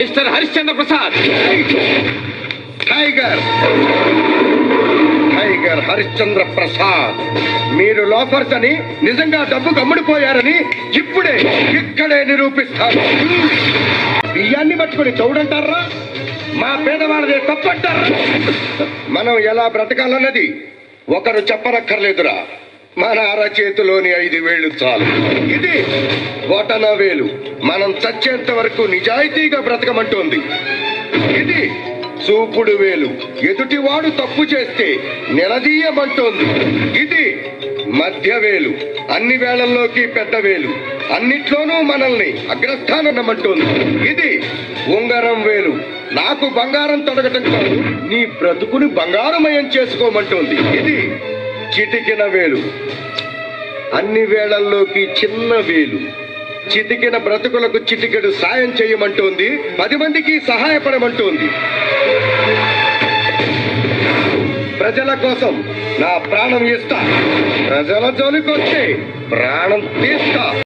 Mister Harishchandra Prasad. Tiger. Tiger Harishchandra Prasad. మీరు loafers అని నిజంగా డబ్బు కమ్ముడిపోయారని ఇప్పుడే ఇక్కడే నిరూపిస్తారు. బియ్యాన్ని పట్టుకుని చౌడంటారా? మా పేదవాళ్ళదే తప్పంటారా? మనం ఎలా బ్రతకాలన్నది ఒకరు చెప్పనక్కర్లేదురా. మన అరచేతిలోని ఐదు వేలు చాలు. ఇది బొటన వేలు. మనం చచ్చేంత వరకు నిజాయితీగా బ్రతకమంటోంది. ఇది చూపుడు వేలు. ఎదుటివాడు తప్పు చేస్తే నిలదీయమంటోంది. ఇది మధ్య వేలు. అన్ని వేళల్లోకి పెద్ద వేలు. అన్నిట్లోనూ మనల్ని అగ్రస్థానమంటోంది ఇది ఉంగరం వేలు. నాకు బంగారం తొడగటం కాదు నీ బ్రతుకుని బంగారమయం చేసుకోమంటోంది. ఇది చిటికిన వేలు. అన్ని వేళల్లోకి చిన్న వేలు. చిటికిన బ్రతుకులకు చిటికెడు సాయం చేయమంటోంది పది మందికి సహాయపడమంటోంది. ప్రజల కోసం నా ప్రాణం ఇస్తా. ప్రజల జోలికొచ్చే ప్రాణం తీస్తా.